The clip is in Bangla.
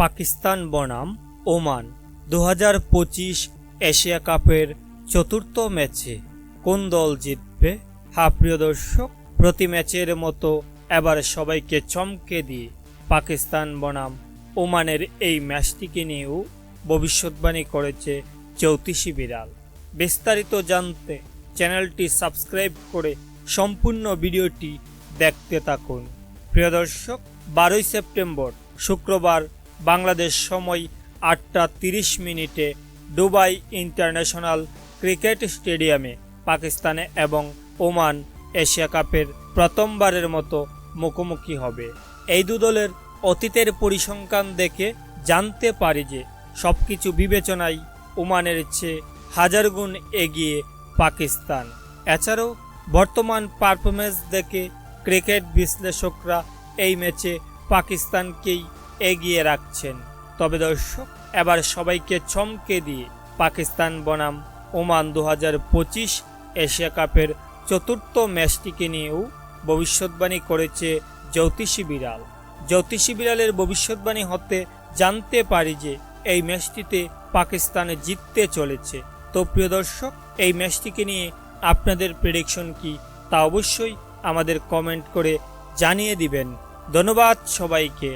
পাকিস্তান বনাম, ওমান। দু পঁচিশ এশিয়া কাপের চতুর্থ ম্যাচে কোন দল জিতবে? হা প্রিয় দর্শক, প্রতি ম্যাচের মতো এবার সবাইকে চমকে দিয়ে পাকিস্তান বনাম, ওমানের এই ম্যাচটিকে নিয়েও ভবিষ্যৎবাণী করেছে জ্যোতিষী বিড়াল। বিস্তারিত জানতে চ্যানেলটি সাবস্ক্রাইব করে সম্পূর্ণ ভিডিওটি দেখতে থাকুন। প্রিয় দর্শক, বারোই সেপ্টেম্বর, শুক্রবার বাংলাদেশ সময় আটটা তিরিশ মিনিটে দুবাই ইন্টারন্যাশনাল ক্রিকেট স্টেডিয়ামে পাকিস্তানে এবং ওমান এশিয়া কাপের প্রথমবারের মতো মুখোমুখি হবে। এই দু দলের অতীতের পরিসংখ্যান দেখে জানতে পারি যে সব কিছু বিবেচনায় ওমানের চেয়ে হাজার গুণ এগিয়ে পাকিস্তান। এছাড়াও বর্তমান পারফরমেন্স দেখে ক্রিকেট বিশ্লেষকরা এই ম্যাচে পাকিস্তানকেই এগিয়ে রাখছেন। তবে দর্শক, এবার সবাইকে চমকে দিয়ে পাকিস্তান বনাম ওমান দু হাজার পঁচিশ এশিয়া কাপের চতুর্থ ম্যাচটিকে নিয়েও ভবিষ্যৎবাণী করেছে জ্যোতিষী বিড়াল। জ্যোতিষী বিড়ালের ভবিষ্যৎবাণী হতে জানতে পারি যে এই ম্যাচটিতে পাকিস্তানে জিততে চলেছে। তো প্রিয় দর্শক, এই ম্যাচটিকে নিয়ে আপনাদের প্রেডিকশন কি তা অবশ্যই আমাদের কমেন্ট করে জানিয়ে দিবেন। ধন্যবাদ সবাইকে।